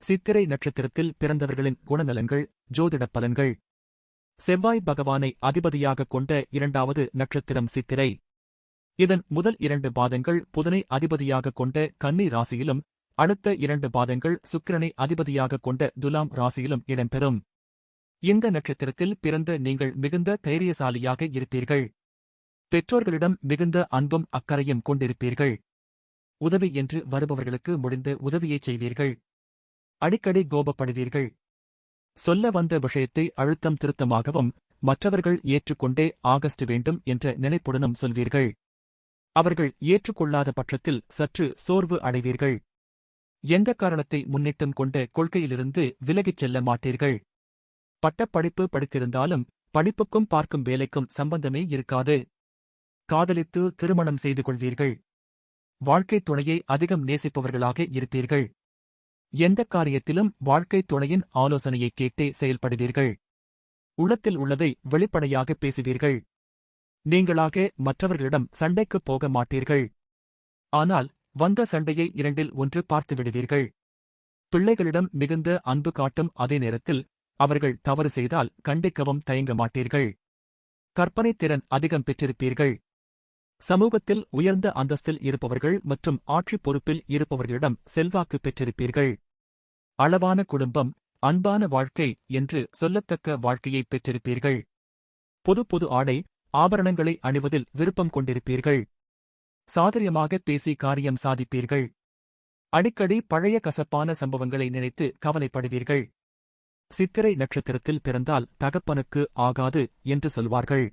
சித்திரை நட்சத்திரத்தில் பிறந்தவர்களின் குணநலன்கள் ஜோதிடப் பலன்கள். செவ்வாய் பகவானை அதிபதியாகக் கொண்ட இரண்டாவது நட்சத்திரம் சித்திரை. இதன் முதல் இரண்டு பாதங்கள் புதனை அதிபதியாகக் கொண்ட கன்னி ராசியிலும் அடுத்த இரண்டு பாதங்கள் சுக்கிரனை அதிபதியாகக் கொண்ட துலாம் ராசியிலும் இடம்பெறும். இந்த நட்சத்திரத்தில் பிறந்த நீங்கள் மிகுந்த தைரியசாலியாக இருப்பீர்கள். பெற்றோர்களிடம் மிகுந்த அன்பும் அக்கறையும் கொண்டிருப்பீர்கள். உதவி என்று வருபவர்களுக்கு முடிந்த உதவியைச் செய்வீர்கள். அடிக்கடி கோபப்படுவீர்கள். சொல்ல வந்த விஷயத்தை அழுத்தம் திருத்தமாகவும் மற்றவர்கள் ஏற்றுக்கொண்டே ஆகஸ்ட் வேண்டும் என்ற நினைப்புடனும் சொல்வீர்கள். அவர்கள் ஏற்றுக்கொள்ளாத பட்சத்தில் சற்று சோர்வு அடைவீர்கள். எந்த காரணத்தை முன்னிட்டும் கொண்ட கொள்கையிலிருந்து விலகிச் செல்ல மாட்டீர்கள்? பட்டப்படிப்பு படித்திருந்தாலும் படிப்புக்கும் பார்க்கும் வேலைக்கும் சம்பந்தமே இருக்காது. காதலித்து திருமணம் செய்து கொள்வீர்கள். வாழ்க்கைத் துணையை அதிகம் நேசிப்பவர்களாக இருப்பீர்கள். எந்த காரியத்திலும் வாழ்க்கைத் துணையின் ஆலோசனையை கேட்டே செயல்படுவீர்கள். உள்ளத்தில் உள்ளதை வெளிப்படையாக பேசுவீர்கள். நீங்களாக மற்றவர்களிடம் சண்டைக்குப் போக மாட்டீர்கள். ஆனால் வந்த சண்டையை இரண்டில் ஒன்று பார்த்துவிடுவீர்கள் பிள்ளைகளிடம் மிகுந்த அன்பு காட்டும் அதே நேரத்தில் அவர்கள் தவறு செய்தால் கண்டிக்கவும் தயங்க மாட்டீர்கள். கற்பனைத் திறன் அதிகம் பெற்றிருப்பீர்கள். சமூகத்தில் உயர்ந்த அந்தஸ்தில் இருப்பவர்கள் மற்றும் ஆட்சி பொறுப்பில் இருப்பவர்களிடம் செல்வாக்கு பெற்றிருப்பீர்கள். அளவான குடும்பம் அன்பான வாழ்க்கை என்று சொல்லத்தக்க வாழ்க்கையை பெற்றிருப்பீர்கள். புது புது ஆடை ஆபரணங்களை அணிவதில் விருப்பம் கொண்டிருப்பீர்கள். சாதரியமாக பேசி காரியம் சாதிப்பீர்கள். அடிக்கடி பழைய கசப்பான சம்பவங்களை நினைத்து கவலைப்படுவீர்கள். சித்திரை நட்சத்திரத்தில் பிறந்தால் தகப்பனுக்கு ஆகாது என்று சொல்வார்கள்.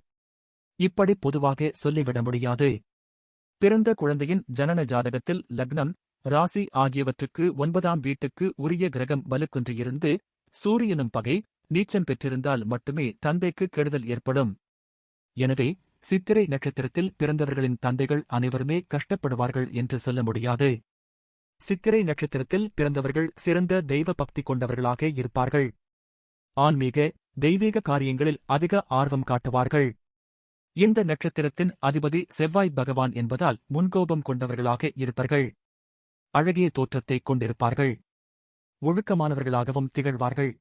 இப்படி பொதுவாக சொல்லிவிட முடியாது. பிறந்த குழந்தையின் ஜனன ஜாதகத்தில் லக்னம் ராசி ஆகியவற்றுக்கு ஒன்பதாம் வீட்டுக்கு உரிய கிரகம் வலுக்குன்றியிருந்து சூரியனும் பகை நீச்சம் பெற்றிருந்தால் மட்டுமே தந்தைக்கு கெடுதல் ஏற்படும். எனவே சித்திரை நட்சத்திரத்தில் பிறந்தவர்களின் தந்தைகள் அனைவருமே கஷ்டப்படுவார்கள் என்று சொல்ல முடியாது. சித்திரை நட்சத்திரத்தில் பிறந்தவர்கள் சிறந்த தெய்வ பக்தி கொண்டவர்களாக இருப்பார்கள். ஆன்மீக தெய்வீக காரியங்களில் அதிக ஆர்வம் காட்டுவார்கள். இந்த நட்சத்திரத்தின் அதிபதி செவ்வாய் பகவான் என்பதால் முன்கோபம் கொண்டவர்களாக இருப்பார்கள். அழகிய தோற்றத்தைக் கொண்டிருப்பார்கள். ஒழுக்கமானவர்களாகவும் திகழ்வார்கள்.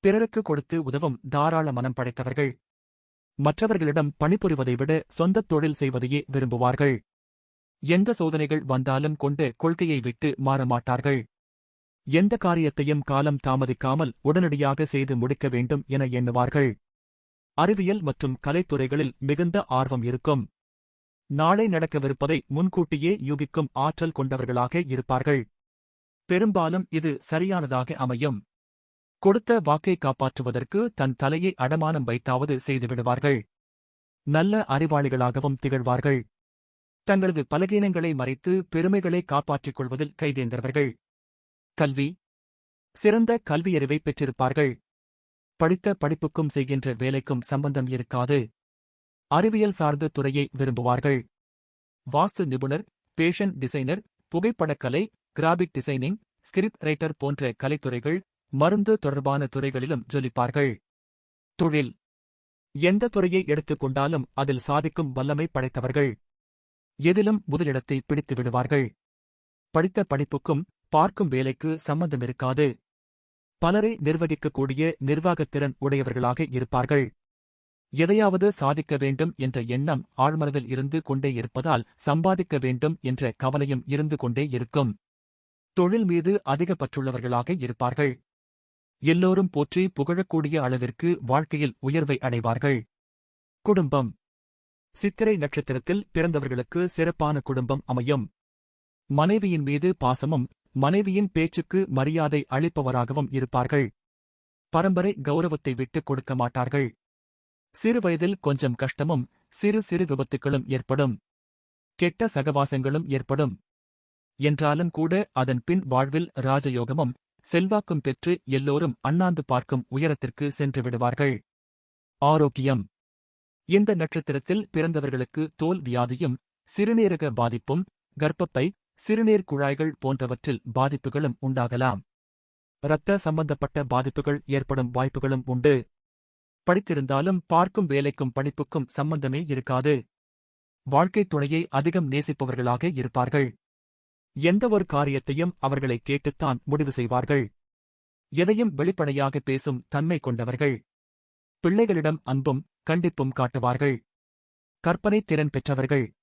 பிறருக்கு கொடுத்து உதவும் தாராள மனம் படைத்தவர்கள். மற்றவர்களிடம் பணிபுரிவதை விட சொந்தத் தொழில் செய்வதையே விரும்புவார்கள். எந்த சோதனைகள் வந்தாலும் கொண்டு கொள்கையை விட்டு மாறமாட்டார்கள் எந்த காரியத்தையும் காலம் தாமதிக்காமல் உடனடியாக செய்து முடிக்க வேண்டும் என எண்ணுவார்கள். அறிவியல் மற்றும் கலைத்துறைகளில் மிகுந்த ஆர்வம் இருக்கும். நாளை நடக்கவிருப்பதை முன்கூட்டியே யூகிக்கும் ஆற்றல் கொண்டவர்களாக இருப்பார்கள். பெரும்பாலும் இது சரியானதாக அமையும். கொடுத்த வாக்கை காப்பாற்றுவதற்கு தன் தலையை அடமானம் வைத்தாவது செய்துவிடுவார்கள் நல்ல அறிவாளிகளாகவும் திகழ்வார்கள். தங்களது பலகீனங்களை மறைத்து பெருமைகளை காப்பாற்றிக் கொள்வதில் கைதேர்ந்தவர்கள். கல்வி. சிறந்த கல்வியறிவை பெற்றிருப்பார்கள். படித்த படிப்புக்கும் செய்கின்ற வேலைக்கும் சம்பந்தம் இருக்காது. அறிவியல் சார்ந்த துறையை விரும்புவார்கள். வாஸ்து நிபுணர் பேஷன் டிசைனர் புகைப்படக்கலை கிராபிக் டிசைனிங் ஸ்கிரிப்ட் ரைட்டர் போன்ற கலைத்துறைகள் மருந்து தொடர்பான துறைகளிலும் ஜொலிப்பார்கள். தொழில். எந்த துறையை எடுத்துக்கொண்டாலும் அதில் சாதிக்கும் வல்லமை படைத்தவர்கள். எதிலும் முதலிடத்தை பிடித்து விடுவார்கள். படித்த படிப்புக்கும் பார்க்கும் வேலைக்கு சம்பந்தமிருக்காது பலரை நிர்வகிக்கக்கூடிய நிர்வாகத்திறன் உடையவர்களாக இருப்பார்கள். எதையாவது சாதிக்க வேண்டும் என்ற எண்ணம் ஆழ்மனதில் இருந்து கொண்டே இருப்பதால் சம்பாதிக்க வேண்டும் என்ற கவலையும் இருந்து கொண்டே இருக்கும். தொழில் மீது அதிக பற்றுள்ளவர்களாக இருப்பார்கள். எல்லோரும் போற்றி புகழக்கூடிய அளவிற்கு வாழ்க்கையில் உயர்வை அடைவார்கள். குடும்பம். சித்திரை நட்சத்திரத்தில் பிறந்தவர்களுக்கு சிறப்பான குடும்பம் அமையும். மனைவியின் மீது பாசமும் மனைவியின் பேச்சுக்கு மரியாதை அளிப்பவராகவும் இருப்பார்கள். பரம்பரை கௌரவத்தை விட்டுக் கொடுக்க மாட்டார்கள். சிறுவயதில் கொஞ்சம் கஷ்டமும் சிறு சிறு விபத்துக்களும் ஏற்படும். கெட்ட சகவாசங்களும் ஏற்படும். என்றாலும் கூட அதன் பின் வாழ்வில் ராஜயோகமும் செல்வாக்கும் பெற்று எல்லோரும் அண்ணாந்து பார்க்கும் உயரத்திற்கு சென்று விடுவார்கள். ஆரோக்கியம். இந்த நட்சத்திரத்தில் பிறந்தவர்களுக்கு தோல் வியாதியும் சிறுநீரக பாதிப்பும் கர்ப்பப்பை சிறுநீர் குழாய்கள் போன்றவற்றில் பாதிப்புகளும் உண்டாகலாம். இரத்த சம்பந்தப்பட்ட பாதிப்புகள் ஏற்படும் வாய்ப்புகளும் உண்டு. படித்திருந்தாலும் பார்க்கும் வேலைக்கும் படிப்புக்கும் சம்பந்தமே இருக்காது. வாழ்க்கைத் துணையை அதிகம் நேசிப்பவர்களாக இருப்பார்கள். எந்த ஒரு காரியத்தையும் அவர்களை கேட்டுத்தான் முடிவு செய்வார்கள். எதையும் வெளிப்படையாக பேசும் தன்மை கொண்டவர்கள். பிள்ளைகளிடம் அன்பும் கண்டிப்பும் காட்டுவார்கள். கற்பனை திறன் பெற்றவர்கள்.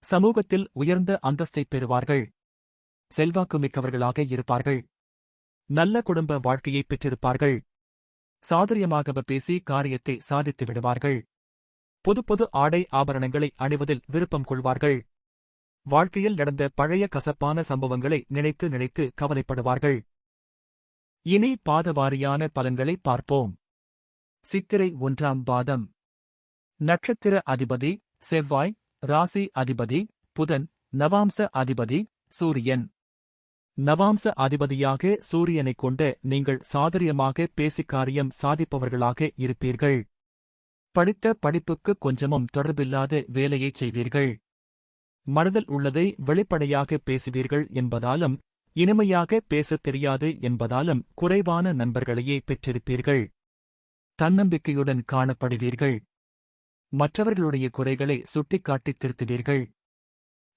சமூகத்தில் உயர்ந்த அந்தஸ்தைப் பெறுவார்கள். செல்வாக்கு மிக்கவர்களாக இருப்பார்கள். நல்ல குடும்ப வாழ்க்கையை பெற்றிருப்பார்கள். சாதுரியமாக பேசி காரியத்தை சாதித்து விடுவார்கள். புது புது ஆடை ஆபரணங்களை அணிவதில் விருப்பம் கொள்வார்கள். வாழ்க்கையில் நடந்த பழைய கசப்பான சம்பவங்களை நினைத்து நினைத்து கவலைப்படுவார்கள். இனி பாதவாரியான பலன்களை பார்ப்போம். சித்திரை ஒன்றாம் பாதம். நட்சத்திர அதிபதி செவ்வாய் ராசி அதிபதி புதன் நவாம்ச அதிபதி சூரியன். நவாம்ச அதிபதியாக சூரியனைக் கொண்ட நீங்கள் சாதுரியமாக பேசிக் காரியம் சாதிப்பவர்களாக இருப்பீர்கள். படித்த படிப்புக்கு கொஞ்சமும் தொடர்பில்லாத வேலையைச் செய்வீர்கள். மனதில் உள்ளதை வெளிப்படையாக பேசுவீர்கள் என்பதாலும் இனிமையாக பேசத் தெரியாது என்பதாலும் குறைவான நண்பர்களையே பெற்றிருப்பீர்கள். தன்னம்பிக்கையுடன் காணப்படுவீர்கள். மற்றவர்களுடைய குறைகளை சுட்டிக்காட்டித் திருத்துவீர்கள்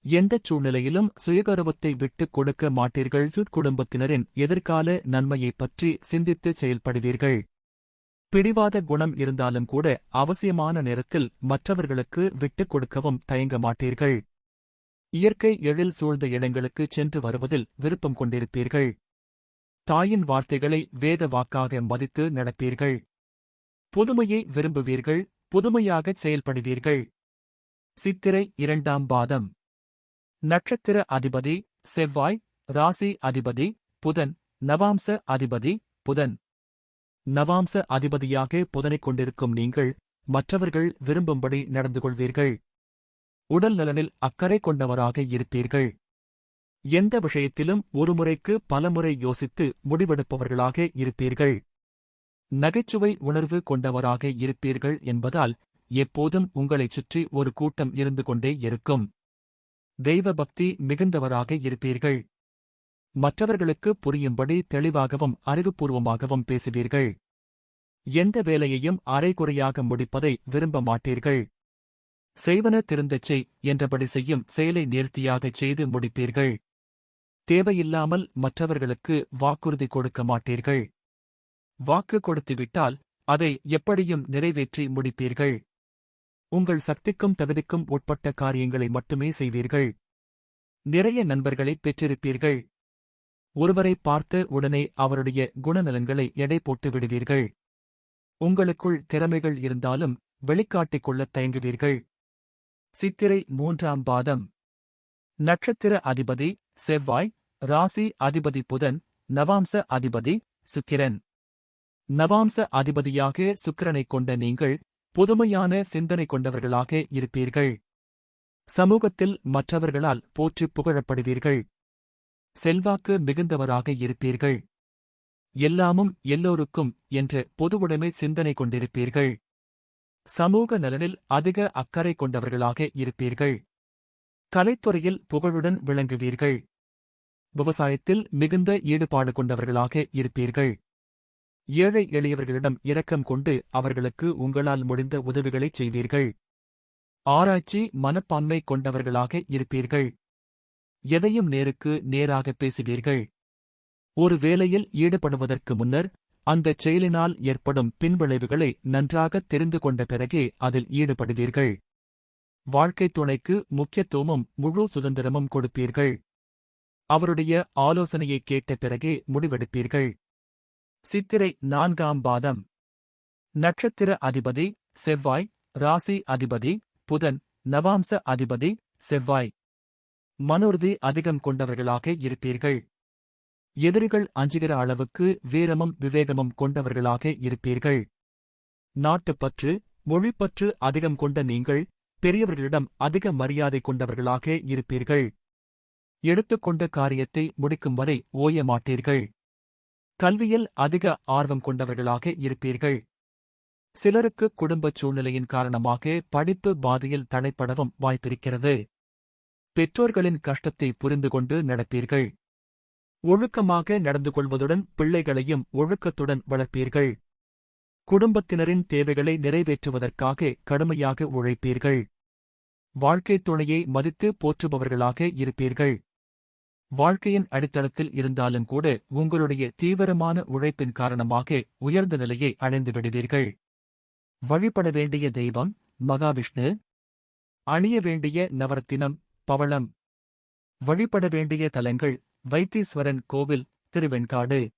எந்தச் சூழ்நிலையிலும் சுயகரவத்தை விட்டுக் கொடுக்க மாட்டீர்கள். குடும்பத்தினரின் எதிர்கால நன்மையைப் பற்றி சிந்தித்து செயல்படுவீர்கள். பிடிவாத குணம் இருந்தாலும் கூட அவசியமான நேரத்தில் மற்றவர்களுக்கு விட்டுக் கொடுக்கவும் தயங்க மாட்டீர்கள். இயற்கை எழில் சூழ்ந்த இடங்களுக்குச் சென்று வருவதில் விருப்பம் கொண்டிருப்பீர்கள். தாயின் வார்த்தைகளை வேத வாக்காக மதித்து நடப்பீர்கள். புதுமையை விரும்புவீர்கள். புதுமையாகச் செயல்படுவீர்கள். சித்திரை இரண்டாம் பாதம். நட்சத்திர அதிபதி செவ்வாய் ராசி அதிபதி புதன் நவாம்ச அதிபதி புதன். நவாம்ச அதிபதியாக புதனைக் கொண்டிருக்கும் நீங்கள் மற்றவர்கள் விரும்பும்படி நடந்து கொள்வீர்கள். உடல் நலனில் அக்கறை கொண்டவராக இருப்பீர்கள். எந்த விஷயத்திலும் ஒருமுறைக்கு பலமுறை யோசித்து முடிவெடுப்பவர்களாக இருப்பீர்கள். நகைச்சுவை உணர்வு கொண்டவராக இருப்பீர்கள் என்பதால் எப்போதும் உங்களைச் சுற்றி ஒரு கூட்டம் இருந்து கொண்டே இருக்கும். தெய்வ பக்தி மிகுந்தவராக இருப்பீர்கள். மற்றவர்களுக்கு புரியும்படி தெளிவாகவும் அறிவுபூர்வமாகவும் பேசுவீர்கள். எந்த வேலையையும் அரைகுறையாக முடிப்பதை விரும்ப மாட்டீர்கள். செய்வன திருந்தச்சை என்றபடி செய்யும் செயலை நேர்த்தியாகச் செய்து முடிப்பீர்கள். தேவையில்லாமல் மற்றவர்களுக்கு வாக்குறுதி கொடுக்க மாட்டீர்கள். வாக்கு கொடுத்துவிட்டால் அதை எப்படியும் நிறைவேற்றி முடிப்பீர்கள். உங்கள் சக்திக்கும் தகுதிக்கும் உட்பட்ட காரியங்களை மட்டுமே செய்வீர்கள். நிறைய நண்பர்களைப் பெற்றிருப்பீர்கள். ஒருவரை பார்த்த உடனே அவருடைய குணநலன்களை எடை போட்டு விடுவீர்கள். உங்களுக்குள் திறமைகள் இருந்தாலும் வெளிக்காட்டிக் கொள்ளத் தயங்குவீர்கள். சித்திரை மூன்றாம் பாதம். நட்சத்திர அதிபதி செவ்வாய் ராசி அதிபதி புதன் நவாம்ச அதிபதி சுக்கிரன். நவாம்ச அதிபதியாக சுக்கிரனைக் கொண்ட நீங்கள் புதுமையான சிந்தனை கொண்டவர்களாக இருப்பீர்கள். சமூகத்தில் மற்றவர்களால் போற்றிப் புகழப்படுவீர்கள். செல்வாக்கு மிகுந்தவராக இருப்பீர்கள். எல்லாமும் எல்லோருக்கும் என்ற பொதுவுடைமை சிந்தனை கொண்டிருப்பீர்கள். சமூக நலனில் அதிக அக்கறை கொண்டவர்களாக இருப்பீர்கள். கலைத்துறையில் புகழுடன் விளங்குவீர்கள். விவசாயத்தில் மிகுந்த ஈடுபாடு கொண்டவர்களாக இருப்பீர்கள். ஏழை எளியவர்களிடம் இரக்கம் கொண்டு அவர்களுக்கு உங்களால் முடிந்த உதவிகளைச் செய்வீர்கள். ஆராய்ச்சி மனப்பான்மை கொண்டவர்களாக இருப்பீர்கள். எதையும் நேருக்கு நேராக பேசுவீர்கள். ஒரு வேலையில் ஈடுபடுவதற்கு முன்னர் அந்தச் செயலினால் ஏற்படும் பின்விளைவுகளை நன்றாக தெரிந்து கொண்ட பிறகே அதில் ஈடுபடுவீர்கள். வாழ்க்கைத் துணைக்கு முக்கியத்துவமும் முழு சுதந்திரமும் கொடுப்பீர்கள். அவருடைய ஆலோசனையைக் கேட்ட பிறகே முடிவெடுப்பீர்கள். சித்திரை நான்காம் பாதம். நட்சத்திர அதிபதி செவ்வாய் ராசி அதிபதி புதன் நவாம்ச அதிபதி செவ்வாய். மனோர்தி அதிகம் கொண்டவர்களாக இருப்பீர்கள். எதிரிகள் அஞ்சுகிற அளவுக்கு வீரமும் விவேகமும் கொண்டவர்களாக இருப்பீர்கள். நாட்டுப்பற்று மொழிப்பற்று அதிகம் கொண்ட நீங்கள் பெரியவர்களிடம் அதிக மரியாதை கொண்டவர்களாக இருப்பீர்கள். எடுத்துக்கொண்ட காரியத்தை முடிக்கும் வரை ஓய மாட்டீர்கள். கல்வியில் அதிக ஆர்வம் கொண்டவர்களாக இருப்பீர்கள். சிலருக்கு குடும்பச் சூழ்நிலையின் காரணமாக படிப்பு பாதையில் தடைப்படவும் வாய்ப்பிருக்கிறது. பெற்றோர்களின் கஷ்டத்தை புரிந்து கொண்டு நடப்பீர்கள். ஒழுக்கமாக நடந்து கொள்வதுடன் பிள்ளைகளையும் ஒழுக்கத்துடன் வளர்ப்பீர்கள். குடும்பத்தினரின் தேவைகளை நிறைவேற்றுவதற்காக கடுமையாக உழைப்பீர்கள். வாழ்க்கைத் துணையை மதித்து போற்றுபவர்களாக இருப்பீர்கள். வாழ்க்கையின் அடித்தளத்தில் இருந்தாலும் கூட உங்களுடைய தீவிரமான உழைப்பின் காரணமாக உயர்ந்த நிலையை அடைந்து விடுவீர்கள். வழிபட வேண்டிய தெய்வம் மகாவிஷ்ணு. அணிய வேண்டிய நவரத்தினம் பவளம். வழிபட வேண்டிய தலங்கள் வைத்தீஸ்வரன் கோவில் திருவெண்காடு.